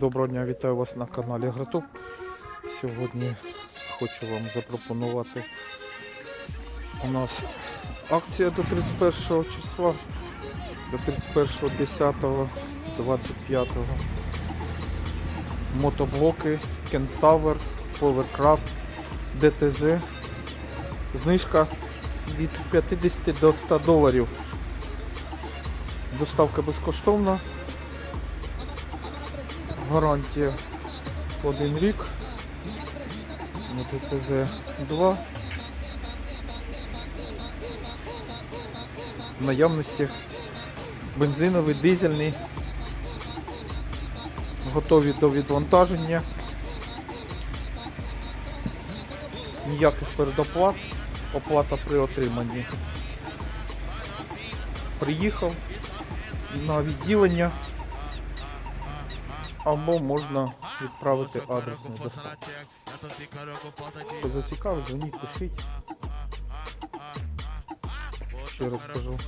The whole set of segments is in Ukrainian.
Доброго дня, вітаю вас на каналі Агротоп. Сьогодні хочу вам запропонувати у нас акція до 31 числа, до 31 10 25 мотоблоки Kentaur, Powercraft, DTZ. Знижка від 50 до 100 доларів. Доставка безкоштовна. Гарантія один рік. МТЗ 2. В наявності бензиновий, дизельний. Готові до відвантаження. Ніяких передоплат. Оплата при отриманні. Приїхав на відділення або можна відправити адресну доставку. Хто зацікавить, дзвоніть, пишіть. Ще раз кажу.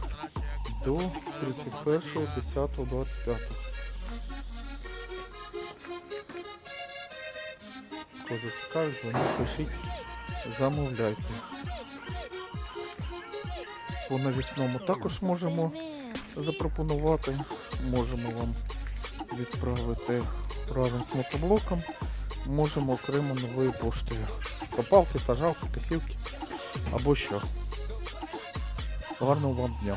До 31.10.25. Хто зацікавить, дзвоніть, пишіть, замовляйте. По навісному також можемо запропонувати. Можемо вам відправити разом з мотоблоком. Можемо окремо новою поштою. Копалки, сажалки, косівки або що. Гарного вам дня.